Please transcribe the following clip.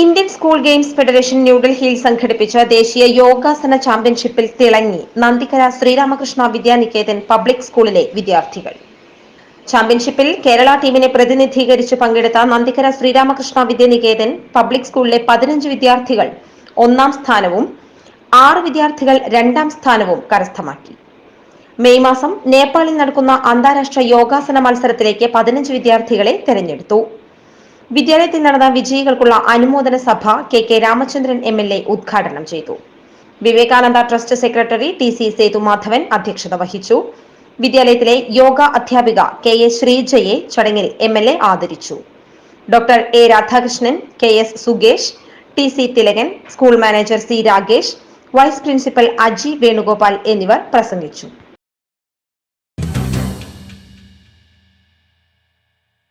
Indian school games federation ന്യൂഡൽഹിയിൽ സംഘടിപ്പിച്ച ദേശീയ യോഗാസന ചാമ്പ്യൻഷിപ്പിൽ തിളങ്ങി നന്ദിക്കര ശ്രീരാമകൃഷ്ണ വിദ്യാനികേതൻ പബ്ലിക് സ്കൂളിലെ വിദ്യാർത്ഥികൾ. ചാമ്പ്യൻഷിപ്പിൽ കേരള ടീമിനെ പ്രതിനിധീകരിച്ച് പങ്കെടുത്ത നന്ദിക്കര ശ്രീരാമകൃഷ്ണ വിദ്യാനികേതൻ പബ്ലിക് സ്കൂളിലെ പതിനഞ്ച് വിദ്യാർത്ഥികൾ ഒന്നാം സ്ഥാനവും ആറ് വിദ്യാർത്ഥികൾ രണ്ടാം സ്ഥാനവും കരസ്ഥമാക്കി. മെയ് മാസം നേപ്പാളിൽ നടക്കുന്ന അന്താരാഷ്ട്ര യോഗാസന മത്സരത്തിലേക്ക് പതിനഞ്ച് വിദ്യാർത്ഥികളെ തെരഞ്ഞെടുത്തു. വിദ്യാലയത്തിൽ നടന്ന വിജയികൾക്കുള്ള അനുമോദന സഭ K K Ramachandran M L A ഉദ്ഘാടനം ചെയ്തു. Vivekananda trust secretary T C Sethumadhavan അധ്യക്ഷത വഹിച്ചു. വിദ്യാലയത്തിലെ യോഗ അധ്യാപിക കെ എ ശ്രീജയെ ചടങ്ങിൽ എം എൽ എ ആദരിച്ചു. Doctor A Radhakrishnan K S സുഗേഷ് T C Thilakan school manager C Ragesh vice principal Aji Venugopal എന്നിവർ പ്രസംഗിച്ചു.